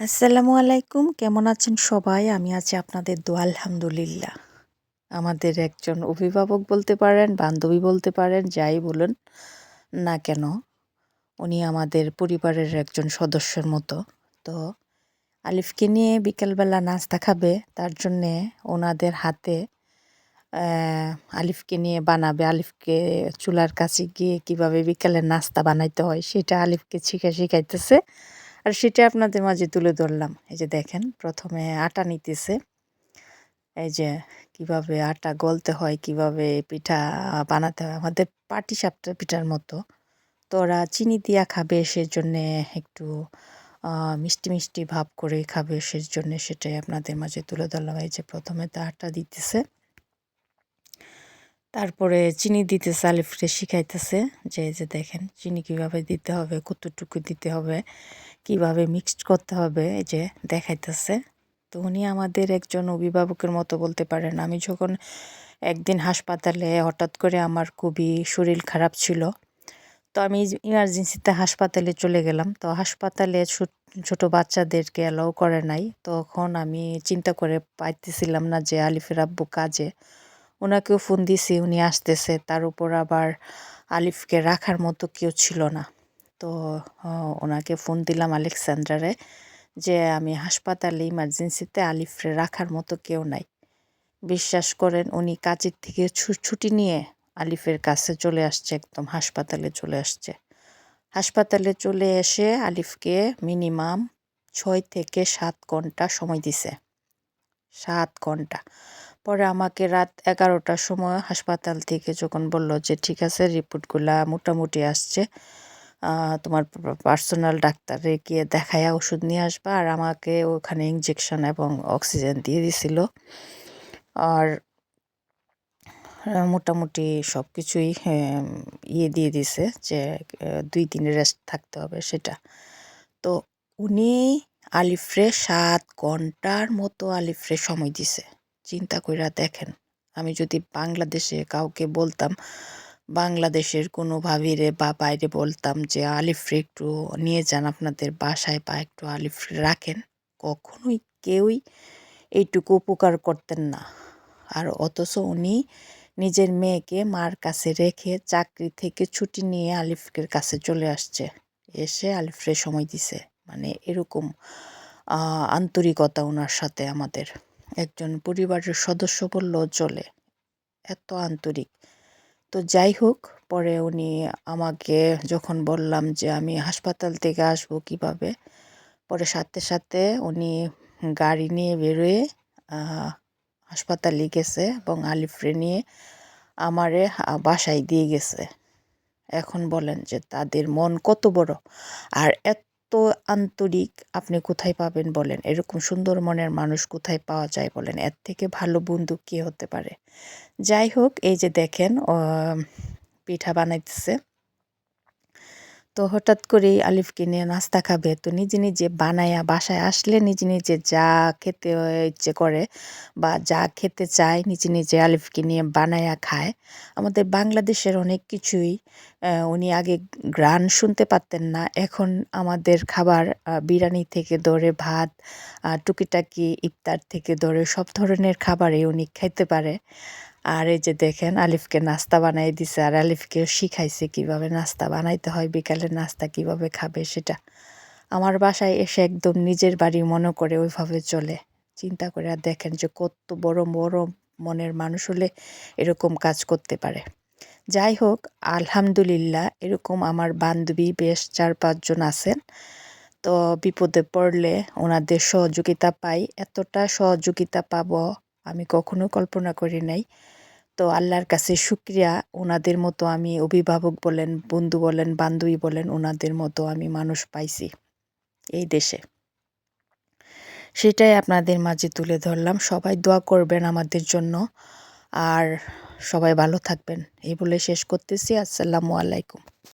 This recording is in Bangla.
আসসালামু আলাইকুম। কেমন আছেন সবাই? আমি আছি আপনাদের দোয়া, আলহামদুলিল্লাহ। আমাদের একজন অভিভাবক বলতে পারেন, বান্ধবী বলতে পারেন, যাই বলুন না কেন, উনি আমাদের পরিবারের একজন সদস্যর মতো। তো আলিফকে নিয়ে বিকেলবেলা নাস্তা খাবে, তার জন্যে ওনাদের হাতে আলিফকে নিয়ে বানাবে। আলিফকে চুলার কাছে গিয়ে কীভাবে বিকেলের নাস্তা বানাইতে হয়, সেটা আলিফকে শিখে শিখাইতেছে। আর সেটা আপনাদের মাঝে তুলে ধরলাম। এই যে দেখেন, প্রথমে আটা নিতেছে। এই যে কীভাবে আটা গলতে হয়, কীভাবে পিঠা বানাতে হয়, আমাদের পাটি সাপটা পিঠার মতো। তো ওরা চিনি দিয়া খাবে, সেজন্যে একটু মিষ্টি মিষ্টি ভাব করে খাবে, সেজন্যে সেটাই আপনাদের মাঝে তুলে ধরলাম। এই যে প্রথমে তো আটা দিতেছে। তারপরে চিনি দিতেছে আলিফরে শিখাইতেছে যে যে দেখেন চিনি কীভাবে দিতে হবে, কতটুকু দিতে হবে, কীভাবে মিক্সড করতে হবে, এই যে দেখাইতেছে। তো উনি আমাদের একজন অভিভাবকের মতো বলতে পারেন। আমি যখন একদিন হাসপাতালে হঠাৎ করে আমার খুবই শরীর খারাপ ছিল, তো আমি ইমার্জেন্সিতে হাসপাতালে চলে গেলাম। তো হাসপাতালে ছোট বাচ্চাদেরকে অ্যালাউ করে নাই। তখন আমি চিন্তা করে পাইতেছিলাম না যে আলিফের আব্বু কাজে। ওনাকেও ফোন দিছি, উনি আসতেছে। তার উপর আবার আলিফকে রাখার মতো কেউ ছিল না। তো ওনাকে ফোন দিলাম আলেকসান্ড্রারে যে, আমি হাসপাতালে ইমার্জেন্সিতে আলিফরে রাখার মতো কেউ নাই। বিশ্বাস করেন, উনি কাজের থেকে ছুটি নিয়ে আলিফের কাছে চলে আসছে, একদম হাসপাতালে চলে আসছে। হাসপাতালে চলে এসে আলিফকে মিনিমাম ছয় থেকে সাত ঘণ্টা সময় দিছে। সাত ঘণ্টা। পরে আমাকে রাত এগারোটার সময় হাসপাতাল থেকে যখন বলল যে, ঠিক আছে, রিপোর্টগুলা মোটামুটি আসছে তোমার পার্সোনাল ডাক্তারে গিয়ে দেখায়া ওষুধ নিয়ে আসবা। আর আমাকে ওখানে ইঞ্জেকশন এবং অক্সিজেন দিয়ে দিছিল। আর মোটামুটি সব কিছুই ইয়ে দিয়ে দিছে যে দুই দিন রেস্ট থাকতে হবে সেটা। তো উনি আলিফ্রে সাত ঘণ্টার মতো আলিফ্রে সময় দিছে। চিন্তা কইরা দেখেন। আমি যদি বাংলাদেশে কাউকে বলতাম, বাংলাদেশের কোনো ভাবিরে বা বাইরে বলতাম যে আলিফরে একটু নিয়ে যান, আপনাদের বাসায় বা একটু আলিফ রাখেন, কখনোই কেউই এইটুকু উপকার করতেন না। আর অথচ উনি নিজের মেয়েকে মার কাছে রেখে চাকরি থেকে ছুটি নিয়ে আলিফের কাছে চলে আসছে। এসে আলিফরে সময় দিছে। মানে এরকম আন্তরিকতা ওনার সাথে আমাদের। একজন পরিবারের সদস্য বললেও চলে এত আন্তরিক। তো যাই হোক, পরে উনি আমাকে যখন বললাম যে আমি হাসপাতাল থেকে আসব কীভাবে, পরে সাথে সাথে উনি গাড়ি নিয়ে বেরোয়ে হাসপাতালে গেছে এবং আলিফরে নিয়ে আমারে বাসায় দিয়ে গেছে। এখন বলেন যে তাদের মন কত বড়। আর এত এত আন্তরিক আপনি কোথায় পাবেন বলেন? এরকম সুন্দর মনের মানুষ কোথায় পাওয়া যায় বলেন? এর থেকে ভালো বন্ধু কে হতে পারে? যাই হোক, এই যে দেখেন পিঠা বানাইতেছে। তো হঠাৎ করেই আলিফকে নিয়ে নাস্তা খাবে। তো নিজে নিজে বানায়া বাসায় আসলে নিজে নিজে যা খেতে ইচ্ছে করে বা যা খেতে চায় নিজে নিজে আলিফকে নিয়ে বানায়া খায়। আমাদের বাংলাদেশের অনেক কিছুই উনি আগে গ্রান শুনতে পারতেন না। এখন আমাদের খাবার বিরিয়ানি থেকে ধরে ভাত টুকিটাকি, ইফতার থেকে ধরে সব ধরনের খাবারই উনি খাইতে পারে। আর এই যে দেখেন আলিফকে নাস্তা বানাই দিছে, আর আলিফকেও শিখাইছে কীভাবে নাস্তা বানাইতে হয়, বিকালে নাস্তা কীভাবে খাবে সেটা। আমার বাসায় এসে একদম নিজের বাড়ি মনে করে ওইভাবে চলে। চিন্তা করে আর দেখেন যে কত বড় বড় মনের মানুষ হলে এরকম কাজ করতে পারে। যাই হোক, আলহামদুলিল্লাহ এরকম আমার বান্ধবী বেশ চার পাঁচজন আছেন। তো বিপদে পড়লে ওনাদের সহযোগিতা পাই। এতটা সহযোগিতা পাবো আমি কখনো কল্পনা করি নাই। তো আল্লাহর কাছে শুক্রিয়া। ওনাদের মতো আমি অভিভাবক বলেন, বন্ধু বলেন, বান্ধবী বলেন ওনাদের মতো আমি মানুষ পাইছি এই দেশে। সেটাই আপনাদের মাঝে তুলে ধরলাম। সবাই দোয়া করবেন আমাদের জন্য। আর সবাই ভালো থাকবেন। এই বলে শেষ করতেছি। আসসালামু আলাইকুম।